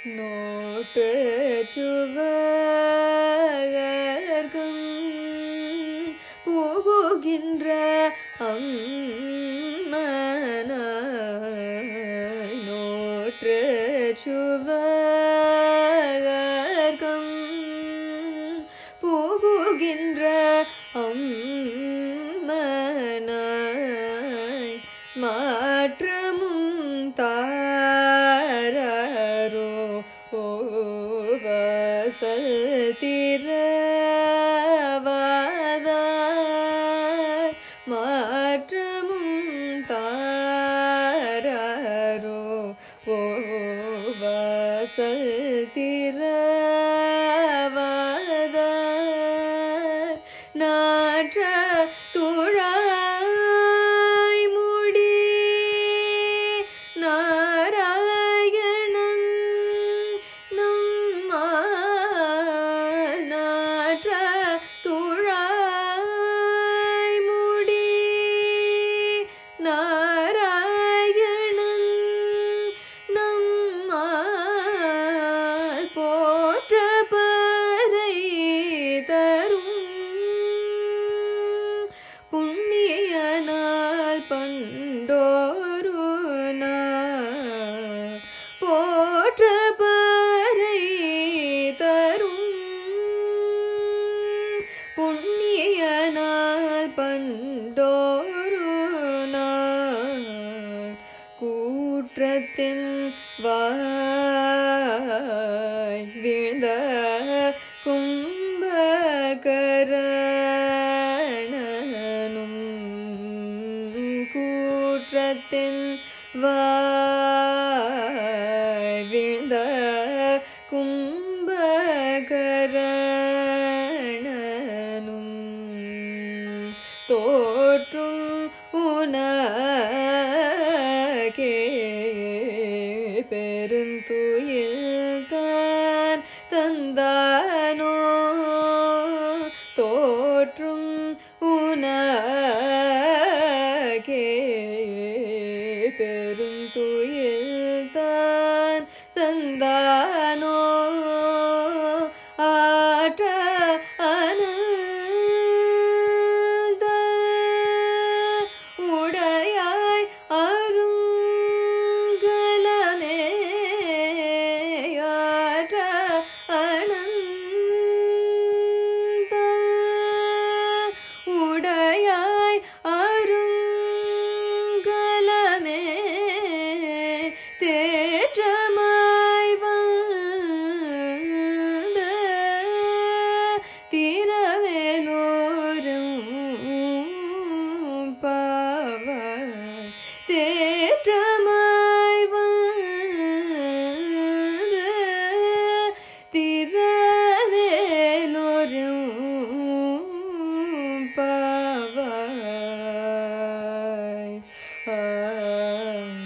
Note சுவர்க்கும் புகுகின்ற அம்மனாய் நோற்று சுவர்க்கும் புகுகின்ற அம்மனாய் மாற்றமும் தாரோ ஓவசல் திரவாதார் நாற்ற பண்டோரு கூற்றத்தின் வாய் வீழ்ந்த கும்பகரணனும் கூற்றத்தின் வாழ்ந்த கும்ப தோற்றும் உனகே பெருந்துயில் தான் தந்தானோ? தோற்றும் உனகே பெருந்துயில் தான் தந்தானோ Amen.